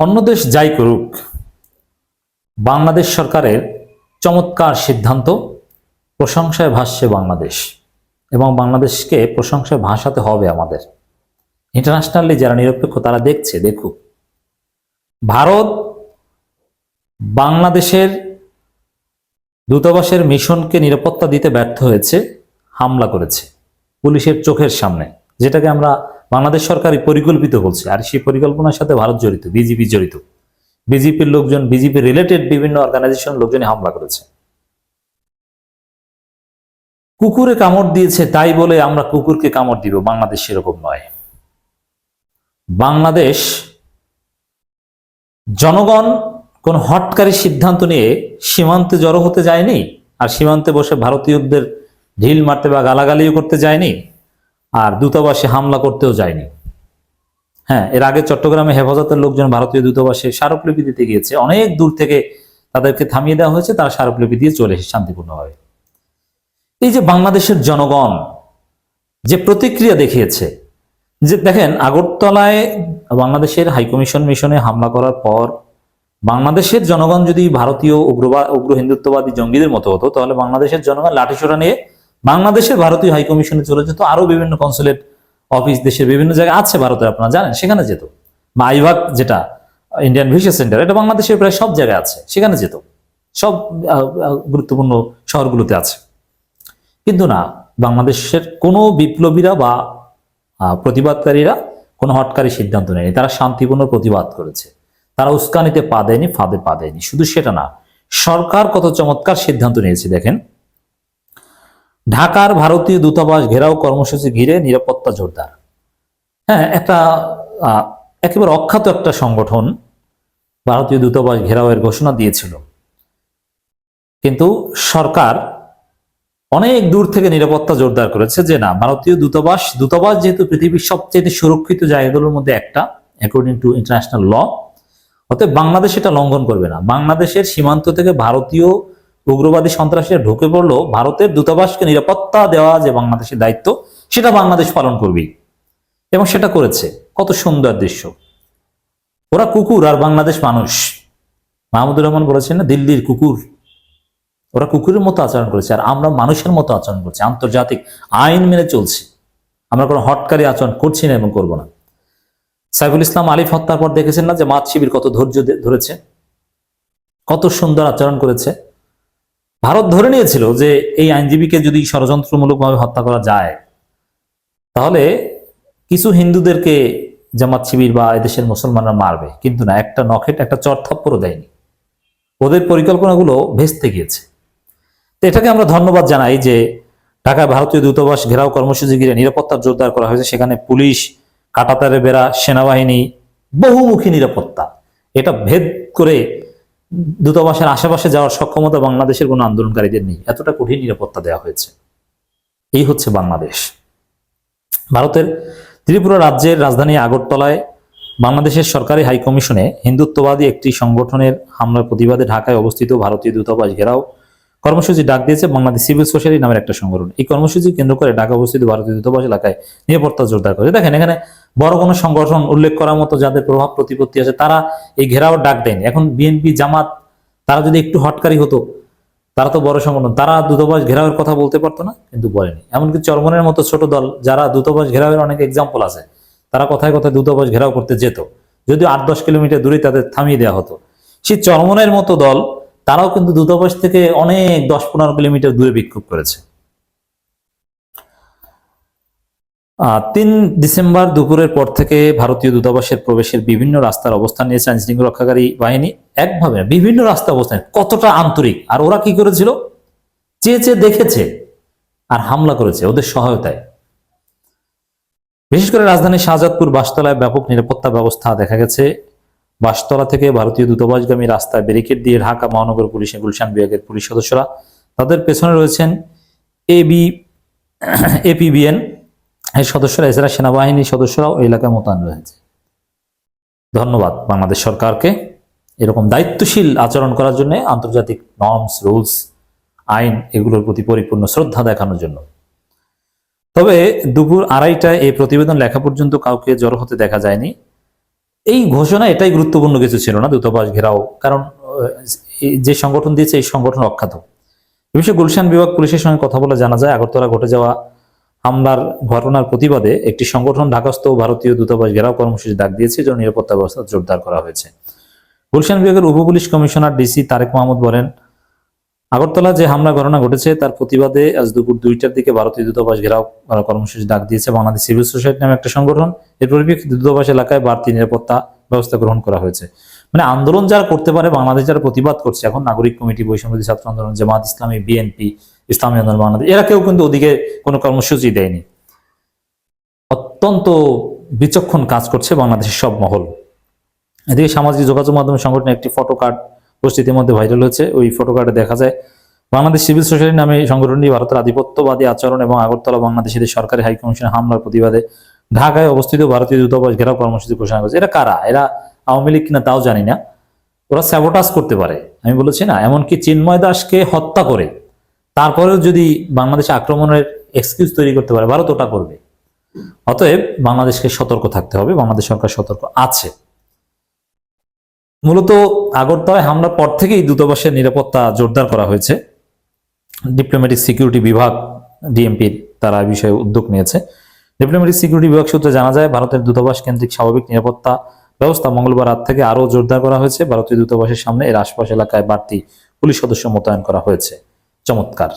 অন্য দেশ যাই করুক, বাংলাদেশ সরকারের চমৎকার সিদ্ধান্ত, প্রশংসায় ভাসছে বাংলাদেশ এবং বাংলাদেশকে প্রশংসায় ভাসাতে হবে আমাদের। ইন্টারন্যাশনালি যারা নিরপেক্ষ, তারা দেখছে, দেখুক। ভারত বাংলাদেশের দূতাবাসের মিশনকে নিরাপত্তা দিতে ব্যর্থ হয়েছে, হামলা করেছে, পুলিশের চোখের সামনে, যেটাকে আমরা বাংলাদেশ সরকারই পরিকল্পিত বলছি। আর সেই পরিকল্পনার সাথে ভারত জড়িত, বিজেপি জড়িত। বিজেপির লোকজন, বিজেপি রিলেটেড বিভিন্ন অর্গানাইজেশন লোকজনই হামলা করেছে। কুকুরে কামড় দিয়েছে তাই বলে আমরা কুকুরকে কামড় দিব, বাংলাদেশ সেরকম নয়। বাংলাদেশ, জনগণ কোন হটকারী সিদ্ধান্ত নিয়ে সীমান্তে জড়ো হতে যায়নি, আর সীমান্তে বসে ভারতীয়দের ঢিল মারতে বা গালাগালিও করতে যায়নি। আর দূতাবাসে হামলা করতেও যায়নি। হ্যাঁ এর আগে চট্টগ্রামে হেফাজতের লোকজন ভারতীয় দূতাবাসে স্মারকলিপি দিতে গিয়েছে। অনেক দূর থেকে তাদেরকে থামিয়ে দেওয়া হয়েছে, তারা স্মারকলিপি দিয়ে চলে এসে শান্তিপূর্ণভাবে। এই যে বাংলাদেশের জনগণ যে প্রতিক্রিয়া দেখিয়েছে, যে দেখেন, আগরতলায় বাংলাদেশের হাইকমিশন মিশনে হামলা করার পর বাংলাদেশের জনগণ যদি ভারতীয় উগ্রবাদ উগ্র হিন্দুত্ববাদী জঙ্গিদের মতো হতো, তাহলে বাংলাদেশের জনগণ লাঠিসোড়া নিয়ে বাংলাদেশের ভারতীয় হাইকমিশনে চলে যেত আরও বিভিন্ন কনসুলেট অফিস দেশের বিভিন্ন জায়গায় আছে ভারতের, আপনারা জানেন, সেখানে যেত। বা আইভাগ যেটা ইন্ডিয়ান ভিসা সেন্টার এটা বাংলাদেশের প্রায় সব জায়গায় আছে, সেখানে যেত। সব গুরুত্বপূর্ণ শহরগুলোতে আছে। কিন্তু না, বাংলাদেশের কোনো বিপ্লবীরা বা প্রতিবাদকারীরা কোনো হটকারী সিদ্ধান্ত নেয়নি। তারা শান্তিপূর্ণ প্রতিবাদ করেছে। তারা উস্কানিতে পা দেয়নি, ফাঁদে পা দেয়নি। শুধু সেটা না, সরকার কত চমৎকার সিদ্ধান্ত নিয়েছে, দেখেন। ঢাকার ভারতীয় দূতাবাস ঘেরাও কর্মসূচি ঘিরে নিরাপত্তা জোরদার। হ্যাঁ একটা একেবারে অখ্যাত একটা সংগঠন ভারতীয় দূতাবাস ঘেরাওয়ের ঘোষণা দিয়েছিল। কিন্তু সরকার অনেক দূর থেকে নিরাপত্তা জোরদার করেছে যে না, ভারতীয় দূতাবাস দূতাবাস যেহেতু পৃথিবীর সবচেয়ে সুরক্ষিত জায়গাগুলোর মধ্যে একটা অ্যাকর্ডিং টু ইন্টারন্যাশনাল ল অতএব বাংলাদেশ এটা লঙ্ঘন করবে না। বাংলাদেশের সীমান্ত থেকে ভারতীয় উগ্রবাদী সন্ত্রাসীরা ঢুকে পড়ল ভারতের দূতাবাসকে নিরাপত্তা দেওয়া যে বাংলাদেশের দায়িত্ব, সেটা বাংলাদেশ পালন করবেই। এবং সেটা করেছে। কত সুন্দর দৃশ্য। ওরা কুকুর আর বাংলাদেশ মানুষ। মাহমুদুর রহমান বলেছেন না, দিল্লির কুকুর। ওরা কুকুরের মতো আচরণ করেছে আর আমরা মানুষের মতো আচরণ করছি। আন্তর্জাতিক আইন মেনে চলছি। আমরা কোনো হটকারী আচরণ করছি না এবং করব না। সাইফুল ইসলাম আলিফ হত্যার পর দেখেছেন না যে মাত শিবির কত ধৈর্য ধরেছে? কত সুন্দর আচরণ করেছে। ভারত ধরে নিয়েছিল যে এই আইনজীবীকে যদি ষড়যন্ত্রমূলকভাবে হত্যা করা যায়, তাহলে কিছু হিন্দুদেরকে জামাত শিবির বা এদেশের মুসলমানরা মারবে। কিন্তু না, একটা নখেট, একটা চর থাপ্পড়ও দেয়নি। ওদের পরিকল্পনাগুলো ভেস্তে গিয়েছে। তো এটাকে আমরা ধন্যবাদ জানাই যে ঢাকায় ভারতীয় দূতাবাস ঘেরাও কর্মসূচি ঘিরে নিরাপত্তা জোরদার করা হয়েছে। সেখানে পুলিশ কাটাতারে বেড়া, সেনাবাহিনী, বহুমুখী নিরাপত্তা। এটা ভেদ করে দূতাবাসের আশেপাশে যাওয়ার সক্ষমতা বাংলাদেশের কোনো আন্দোলনকারীদের নেই। এতটা কঠিন নিরাপত্তা দেওয়া হয়েছে। এই হচ্ছে বাংলাদেশ। ভারতের ত্রিপুরা রাজ্যের রাজধানী আগরতলায় বাংলাদেশের সরকারি হাইকমিশনে হিন্দুত্ববাদী একটি সংগঠনের হামলার প্রতিবাদে ঢাকায় অবস্থিত ভারতীয় দূতাবাস ঘেরাও কর্মসূচি ডাক দিয়েছে বাংলাদেশ সিভিল সোসাইটি নামের একটা সংগঠন। এই কর্মসূচি কেন্দ্র করে ঢাকা অবস্থিত ভারতীয় দূতাবাস এলাকায় নিরাপত্তা জোরদার করে দেখেন, এখানে বড় কোনো সংগঠন উল্লেখ করার মতো যাদের প্রভাব প্রতিপত্তি আছে, তারা এই ঘেরাও ডাক দেয়নি এখন বিএনপি, জামাত, তারা যদি একটু হটকারী হতো, তারা তো বড় সংগঠন, তারা দূতাবাস ঘেরাওয়ের কথা বলতে পারতো না, কিন্তু বলেনি। এমনকি চরমনের মতো ছোট দল, যারা দূতাবাস ঘেরাওয়ের অনেক এক্সাম্পল আছে, তারা কথায় কথায় দূতাবাস ঘেরাও করতে যেত। যদিও আট দশ কিলোমিটার দূরে তাদের থামিয়ে দেওয়া হতো। সেই চরমনের মতো দল, তারাও কিন্তু দূতাবাস থেকে অনেক দশ পনেরো কিলোমিটার দূরে বিক্ষোভ করেছে। তিন ডিসেম্বর দুপুরের পর থেকে ভারতীয় দূতাবাসের প্রবেশের বিভিন্ন রাস্তার অবস্থান নিয়েছে আইনশৃঙ্খলা রক্ষাকারী বাহিনী একভাবে বিভিন্ন রাস্তা অবস্থান কতটা আন্তরিক। আর ওরা কি করেছিল? চেয়ে চেয়ে দেখেছে আর হামলা করেছে ওদের সহায়তায়। বিশেষ করে রাজধানীর শাহজাদপুর বাসতলায় ব্যাপক নিরাপত্তা ব্যবস্থা দেখা গেছে। বাসতলা থেকে ভারতীয় দূতাবাসগামী রাস্তায় ব্যারিকেড দিয়ে ঢাকা মহানগর পুলিশের গুলশান বিভাগের পুলিশ সদস্যরা তাদের পেছনে রয়েছেন এবি এপিবিএন এর সদস্যরা, এছাড়া সেনাবাহিনীর সদস্যরাও এই এলাকায় মোতায়েন রয়েছে। ধন্যবাদ বাংলাদেশ সরকারকে এরকম দায়িত্বশীল আচরণ করার জন্য, আন্তর্জাতিক নর্মস রুলস আইন এগুলোর প্রতি পরিপূর্ণ শ্রদ্ধা দেখানোর জন্য। তবে দুপুর আড়াইটায় এই প্রতিবেদন লেখা পর্যন্ত কাউকে জড়ো হতে দেখা যায়নি। এই ঘোষণা এটাই গুরুত্বপূর্ণ কিছু ছিল না, দূতাবাস ঘেরাও, কারণ যে সংগঠন দিয়েছে এই সংগঠন অখ্যাত। এ বিষয়ে গুলশান বিভাগ পুলিশের সঙ্গে কথা বলে জানা যায়, আগরতলা ঘটে যাওয়া হামলার ঘটনার প্রতিবাদে একটি সংগঠন ঢাকাস্থ ভারতীয় দূতাবাস ঘেরাও কর্মসূচি ডাক দিয়েছে যেন নিরাপত্তা ব্যবস্থা জোরদার করা হয়েছে। গুলশান বিভাগের উপ police commissioner DC Tarek Mahmud বলেন আগরতলা যে হামলা ঘটনা ঘটেছে, তার প্রতিবাদে আজ দুপুর দুইটার দিকে ভারতীয় দূতাবাস ঘেরাও করা কর্মসূচি ডাক দিয়েছে বাংলাদেশ সিভিল সোসাইটি নামে একটা সংগঠন। এর পরিপ্রেক্ষিতে দূতাবাস এলাকায় বাড়তি নিরাপত্তা ব্যবস্থা গ্রহণ করা হয়েছে। মানে আন্দোলন যারা করতে পারে, বাংলাদেশ যারা প্রতিবাদ করছে, এখন নাগরিক কমিটি বৈষম্যদী ছাত্র আন্দোলন, জামাত ইসলামী, বিএনপি, ইসলামী আন্দোলন, বাংলাদেশ, এরা কেউ কিন্তু ওদিকে কোনো কর্মসূচি দেয়নি। অত্যন্ত বিচক্ষণ কাজ করছে বাংলাদেশের সব মহল। এদিকে সামাজিক যোগাযোগ মাধ্যমে সংগঠনের একটি ফটো কার্ড উপস্থিতির মধ্যে ভাইরাল হয়েছে। ওই ফটো কার্ডে দেখা যায়, বাংলাদেশ সিভিল সোসাইটি নামে সংগঠনটি ভারতের আধিপত্যবাদী আচরণ এবং আগরতলা বাংলাদেশের সরকারি হাই কমিশনের হামলার প্রতিবাদে ঢাকায় অবস্থিত ভারতীয় দূতাবাস ঘেরাও কর্মসূচি ঘোষণা করেছে। এরা কারা? এরা আওয়ামী লীগ কিনা তাও জানি না। ওরা স্যাবোটাজ করতে পারে। আমি বলেছি না, এমনকি চিন্ময় দাসকে হত্যা করে, তারপরেও যদি বাংলাদেশে আক্রমণের এক্সকিউজ তৈরি করতে পারে, ভারত ওটা করবে। অতএব বাংলাদেশকে সতর্ক থাকতে হবে, বাংলাদেশ সরকার সতর্ক আছে। মূলত আগরতলায় হামলার পর থেকেই দূতাবাসের নিরাপত্তা জোরদার করা হয়েছে। ডিপ্লোম্যাটিক সিকিউরিটি বিভাগ ডিএমপির তারা বিষয়ে উদ্যোগ নিয়েছে। ডিপ্লোম্যাটিক সিকিউরিটি বিভাগ সূত্রে জানা যায়, ভারতের দূতাবাস কেন্দ্রিক স্বাভাবিক নিরাপত্তা ব্যবস্থা মঙ্গলবার রাত থেকে আরও জোরদার করা হয়েছে। ভারতীয় দূতাবাসের সামনে এর আশপাশ এলাকায় বাড়তি পুলিশ সদস্য মোতায়েন করা হয়েছে। চমৎকার।